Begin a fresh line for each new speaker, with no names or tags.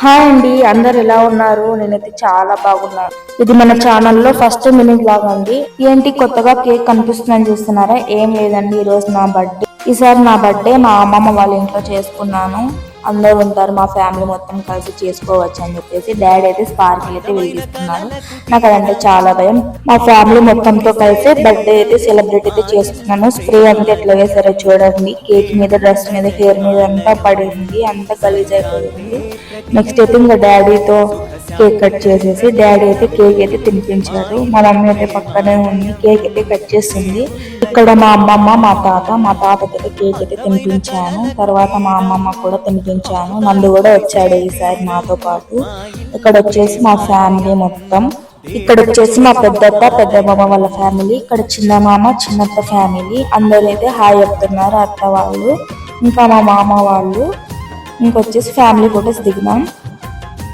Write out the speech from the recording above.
Hi అండి అందరు ఎలా ఉన్నారు? నేనైతే చాలా బాగున్నాను ఇది మన ఛానల్లో ఫస్ట్ మినీ బ్లాగ్ అండి. ఏంటి కొత్తగా కేక్ కనిపిస్తుందని చూస్తున్నారా? ఏం లేదండి ఈ రోజు నా బర్త్డే. ఈసారి నా బర్త్డే మా అమ్మమ్మ వాళ్ళ ఇంట్లో చేసుకున్నాను. అందరూ ఉంటారు మా ఫ్యామిలీ మొత్తం కలిసి చేసుకోవచ్చు అని చెప్పేసి డాడీ అయితే స్పార్కిల్ అయితే వెలిగిస్తున్నాడు. నాకు అదంటే చాలా భయం. మా ఫ్యామిలీ మొత్తంతో కలిసి బర్త్డే అయితే సెలబ్రేట్ అయితే చేసుకున్నాను స్ప్రే అంతా ఎట్లా వేసారో చూడండి. కేక్ మీద డ్రెస్ మీద హెయిర్ మీద అంతా పడింది. అంతా గలీజ్ అయిపోయింది నెక్స్ట్ అయితే ఇంకా డాడీతో కేక్ కట్ చేసేసి డాడీ అయితే కేక్ అయితే తినిపించారు. మా మమ్మీ అయితే పక్కనే ఉంది. కేక్ అయితే కట్ చేస్తుంది ఇక్కడ మా అమ్మమ్మ మా తాత మా తాతకి అయితే కేక్ అయితే తినిపించాను. తర్వాత మా అమ్మమ్మ కూడా తినిపించాను. నందు కూడా వచ్చాడు ఈసారి మాతో పాటు. ఇక్కడ వచ్చేసి మా ఫ్యామిలీ మొత్తం. ఇక్కడ వచ్చేసి మా పెద్దత్త పెద్దమ్మ వాళ్ళ ఫ్యామిలీ ఇక్కడ చిన్న మామ చిన్నత్త ఫ్యామిలీ. అందరూ అయితే హాయ్ చెప్తున్నారు అత్త వాళ్ళు ఇంకా మా మామ వాళ్ళు. ఇంకొచ్చేసి ఫ్యామిలీ ఫొటోస్ దిగినాం